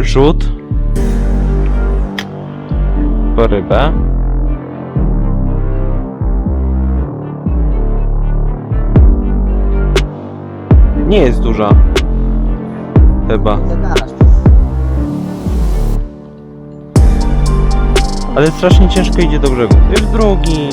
rzut po rybę. Nie jest duża. Chyba. Ale strasznie ciężko idzie do brzegu. Już drugi.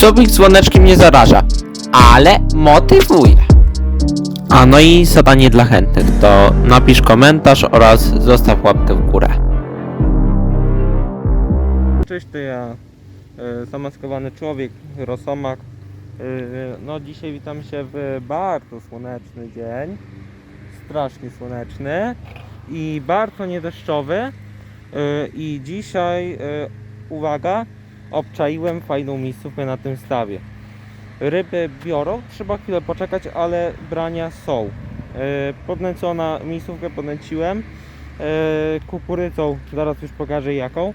Subik dzwoneczkiem nie zaraża, ale motywuje. A no i zadanie dla chętnych to napisz komentarz oraz zostaw łapkę w górę. Cześć, to ja, e, zamaskowany człowiek, Rosomak. E, No dzisiaj witam się w bardzo słoneczny dzień, strasznie słoneczny i bardzo niedeszczowy. E, I dzisiaj, uwaga, obczaiłem fajną miejscówkę na tym stawie. Ryby biorą, trzeba chwilę poczekać, ale brania są. E, Podnęcona miejscówkę podnęciłem e, kukurydzą, zaraz już pokażę jaką.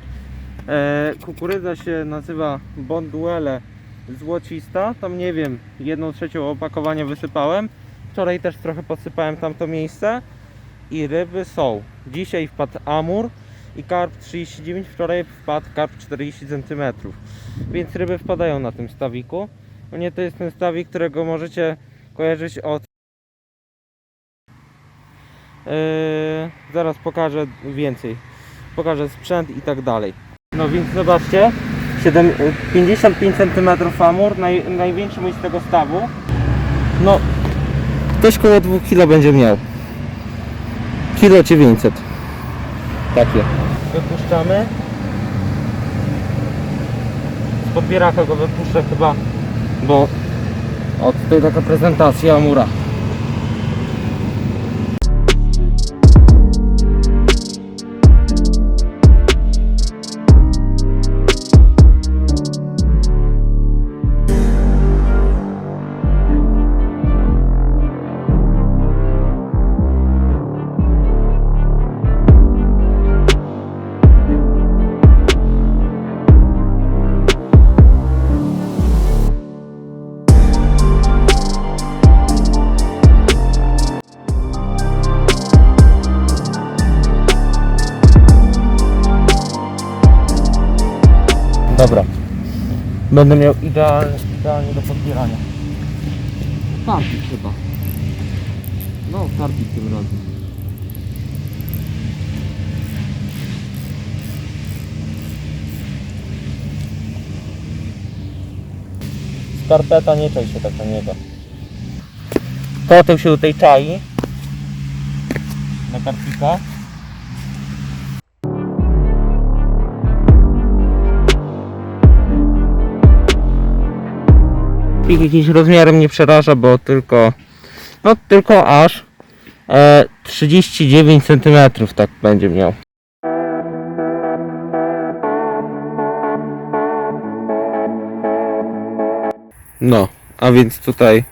E, kukurydza się nazywa Bonduele złocista. Tam nie wiem, jedną trzecią opakowania wysypałem. Wczoraj też trochę podsypałem tamto miejsce. I ryby są. Dzisiaj wpadł amur i karp 39, wczoraj wpadł karp 40 cm. Więc ryby wpadają na tym stawiku. Mnie to jest ten stawik, którego możecie kojarzyć od Yy, zaraz pokażę więcej. Pokażę sprzęt i tak dalej. No więc zobaczcie, 7, 55 cm amur, naj, największy mój z tego stawu. No, ktoś koło 2 kg będzie miał. Kilo 900. Takie. Wypuszczamy. Z podbieraka go wypuszczę chyba, bo o tutaj taka prezentacja amura. Będę miał idealnie, idealnie do podbierania. Tarpik chyba. No, tarpik tym razem. Skarpeta nie czai się tak na niego. Koteł się tutaj czai. Na karpika. Pik jakimś rozmiarem nie przeraża, bo tylko no tylko aż e, 39 cm tak będzie miał. No, a więc tutaj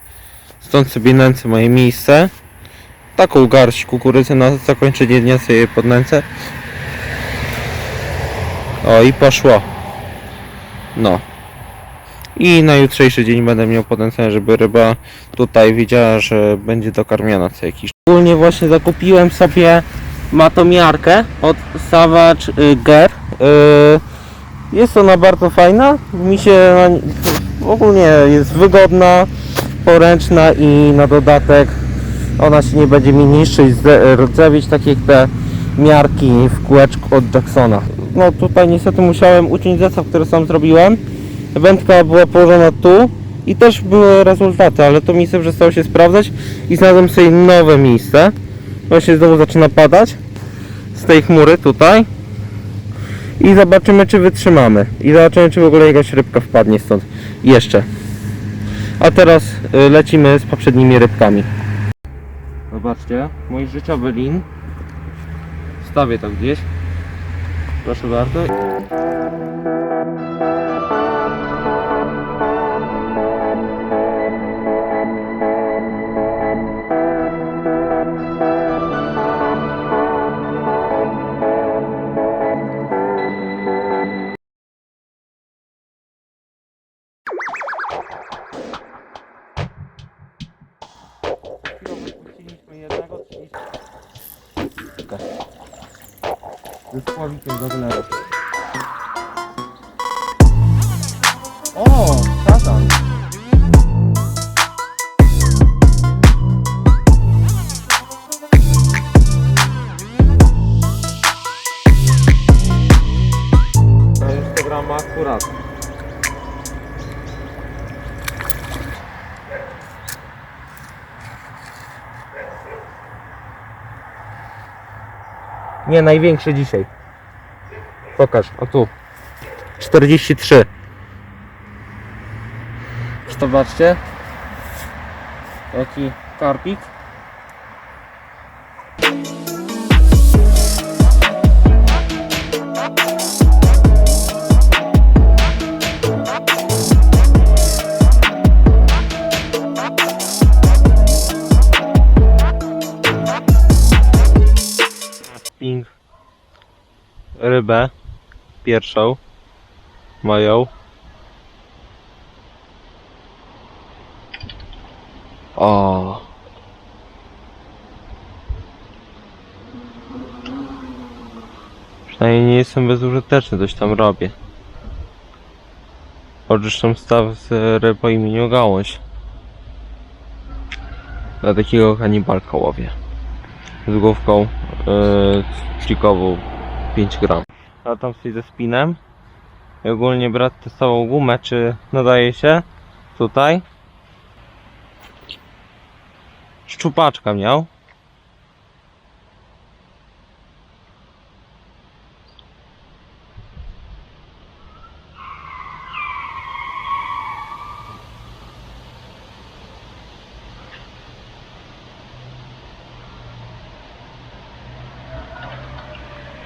stąd sobie nęcę moje miejsce. Taką garść kukurydzy na zakończenie dnia sobie podnęcę. O i poszło. No, i na jutrzejszy dzień będę miał potencjał, żeby ryba tutaj widziała, że będzie dokarmiona co jakiś. Ogólnie właśnie zakupiłem sobie matomiarkę od Savage y, Gear. Y, Jest ona bardzo fajna. Mi się ogólnie jest wygodna, poręczna i na dodatek ona się nie będzie mi niszczyć, rdzewić tak jak te miarki w kółeczku od Jacksona. No tutaj niestety musiałem uciąć zestaw, który sam zrobiłem. Wędka była położona tu i też były rezultaty, ale to miejsce przestało się sprawdzać i znalazłem sobie nowe miejsce. Właśnie znowu zaczyna padać z tej chmury tutaj i zobaczymy czy wytrzymamy i zobaczymy czy w ogóle jakaś rybka wpadnie stąd jeszcze. A teraz y, lecimy z poprzednimi rybkami. Zobaczcie, mój życiowy lin. Stawię tam gdzieś. Proszę bardzo. Spławikiem do gleru. O, szatan. To jest akurat. Nie, największy dzisiaj. Pokaż, o tu. 43. Zobaczcie. Jaki karpik. Ping. Rybę. Pierwszą. Moją. O. Przynajmniej nie jestem bezużyteczny, coś tam robię. Oczyszczam staw z ryb po imieniu Gałąź. Dla takiego kanibalka łowię. Z główką yy, cikową 5 gram. A tam sobie ze spinem. I ogólnie brat testował gumę, czy nadaje się tutaj. Szczupaczka miał.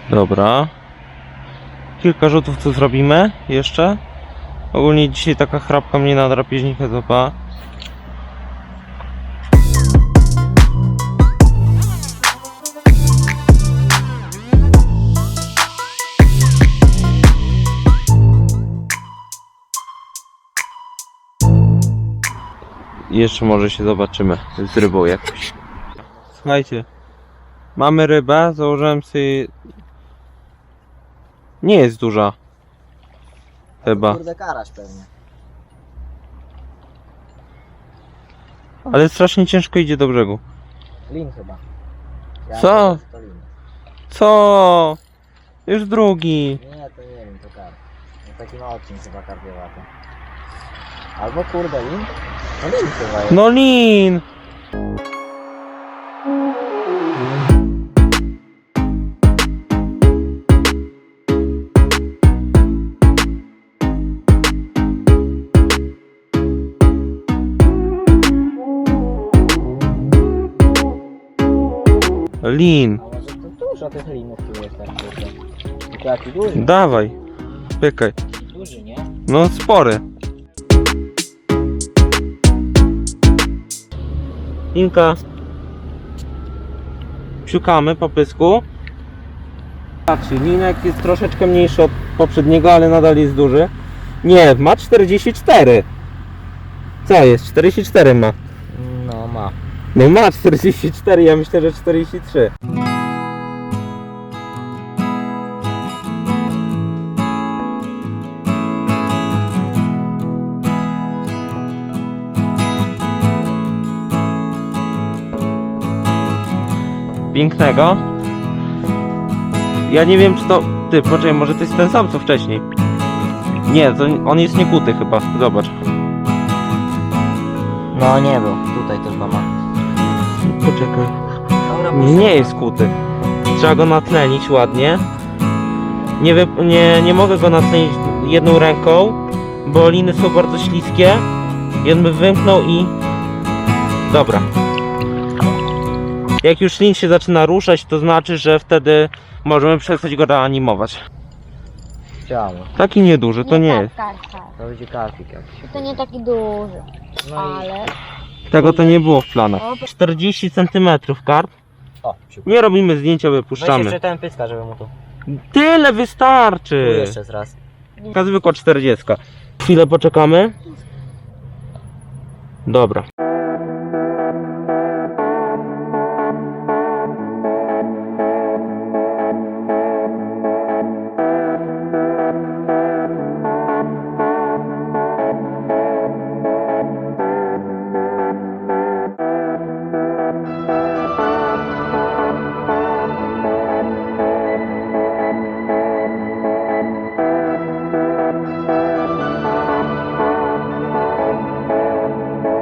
Dobra. Kilka rzutów co zrobimy jeszcze. Ogólnie dzisiaj taka chrapka mnie na drapieżnikę zoba. Jeszcze może się zobaczymy z rybą jakoś. Słuchajcie, mamy rybę, założyłem sobie... Nie jest duża. Chyba. Kurde karaś pewnie. Ale strasznie ciężko idzie do brzegu. Lin chyba. Ja Co? myślę, że To lin. Co? Już drugi. Nie, to nie wiem, to kar. No taki ma odcinek chyba kardiowaty. Albo kurde lin? No lin chyba jest. No lin! Lin. A może to dużo tych linów tu jest tak kurde. Tylko jaki duży? Dawaj. Pykaj. Duży, nie? No spory. Inka. Siukamy po pysku. Patrzcie, linek jest troszeczkę mniejszy od poprzedniego, ale nadal jest duży. Nie, ma 44. Co jest? 44 ma. No ma. No ma 44, ja myślę, że 43. Pięknego. Ja nie wiem czy to... Ty, poczekaj, może to jest ten sam co wcześniej. Nie, to on jest niekuty chyba, zobacz. No nie był. Tutaj też go ma. Poczekaj. Nie jest kuty. Trzeba go natlenić ładnie. Nie, wy, nie, nie mogę go natlenić jedną ręką, bo liny są bardzo śliskie. Jeden by wymknął i... Dobra. Jak już lin się zaczyna ruszać, to znaczy, że wtedy możemy przestać go reanimować. Chciałem. Taki nieduży to nie jest. Tak, tak, tak. To będzie karpik jakiś. To nie taki duży, No i... ale... Tego to nie było w planach. 40 cm karp. O. Nie robimy zdjęcia, Weź wypuszczamy. jeszcze ten pyska, żeby mu tu. Tyle Tu wystarczy. jeszcze raz. Taka zwykła 40. Chwilę poczekamy. Dobra.